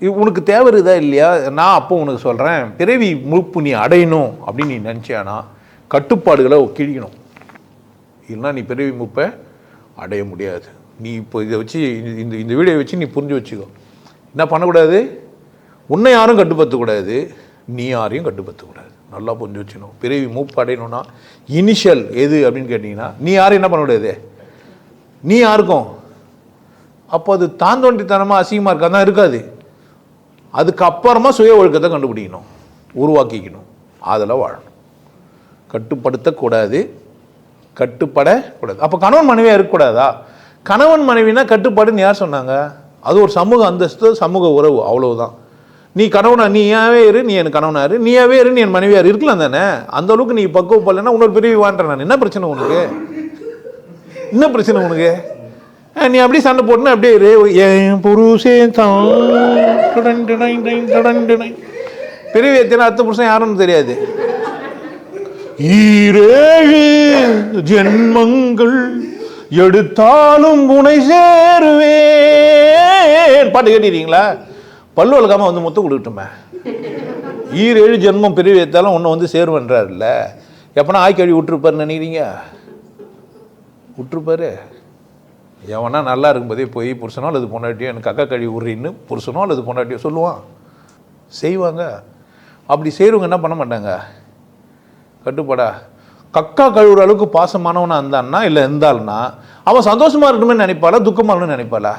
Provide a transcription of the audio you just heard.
உனக்கு தேவை இதா இல்லையா? நான் அப்போ உனக்கு சொல்கிறேன் பிறவி முழுப்பு நீ அடையணும் அப்படின்னு நீ நினச்சியானா கட்டுப்பாடுகளை கிழிக்கணும் இல்லைன்னா நீ பிறவி முப்பை அடைய முடியாது. நீ இப்போ இதை வச்சு இந்த- இந்த இந்த வீடியோ வச்சு நீ புரிஞ்சு வச்சுக்கோ. என்ன பண்ணக்கூடாது? உன்னை யாரும் கட்டுப்படுத்தக்கூடாது நீ யாரையும் கட்டுப்படுத்தக்கூடாது. நல்லா புரிஞ்சு வச்சுக்கணும். பிறவி மூப்பு அடையணும்னா இனிஷியல் எது அப்படின்னு கேட்டிங்கன்னா நீ யாரும் என்ன பண்ண முடியாது நீ யாருக்கும்? அப்போ அது தாந்தோண்டித்தனமாக அசிங்கமாக இருக்கா? தான் இருக்காது. அதுக்கப்புறமா சுய ஒழுக்கத்தை கண்டுபிடிக்கணும் உருவாக்கிக்கணும். அதில் வாழணும். கட்டுப்படுத்தக்கூடாது கட்டுப்படக்கூடாது. அப்போ கணவன் மனைவியாக இருக்கக்கூடாதா? கணவன் மனைவினா கட்டுப்பாடுன்னு யார் சொன்னாங்க? அது ஒரு சமூக அந்தஸ்து சமூக உறவு அவ்வளவுதான். நீ கணவனா நீயாவே இரு நீ என் கணவனாரு நீயாவே இரு நீ என் மனைவியார் இருக்கலாம் தானே? அந்த அளவுக்கு நீ பக்குவப்படலைன்னா இன்னொரு பிரிவு வாண்டேன் நான். என்ன பிரச்சனை உனக்கு? என்ன பிரச்சனை உனக்கு? நீ அப்படியே சண்டை போட்டுனா அப்படியே ரே என் புருஷே தான். பெரிய டுடன் அத்த புருஷன் யாருன்னு தெரியாது. ஈரேழு ஜென்மங்கள் எடுத்தாலும் புனை சேருவேன். பாட்டு கேட்டிருக்கீங்களா? பல்லு வளர்க்காம வந்து முத்து கொடுக்கட்டுமே. ஈரேழு ஜென்மம் பெரிய எடுத்தாலும் ஒன்று வந்து சேருவன்றாருல்ல. எப்பனா ஆய்க்கழி விட்டுருப்பாருன்னு நினைக்கிறீங்க? விட்டுருப்பாரு. எவனா நல்லா இருக்கும்போதே போய் புருஷனோ அல்லது பொண்டாட்டியோ எனக்கு அக்கா கழுவி விட்றின்னு புருஷனோ அல்லது பொண்டாட்டியோ சொல்லுவான். செய்வாங்க. அப்படி செய்கிறவங்க என்ன பண்ண மாட்டாங்க? கட்டுப்பாடா. கக்கா கழுவுற அளவுக்கு பாசமானவனா இருந்தான்னா இல்லை இருந்தாள்னா அவன் சந்தோஷமாக இருக்கணும்னு நினைப்பாளா துக்கமாக இருக்கணும்னு நினைப்பாளா?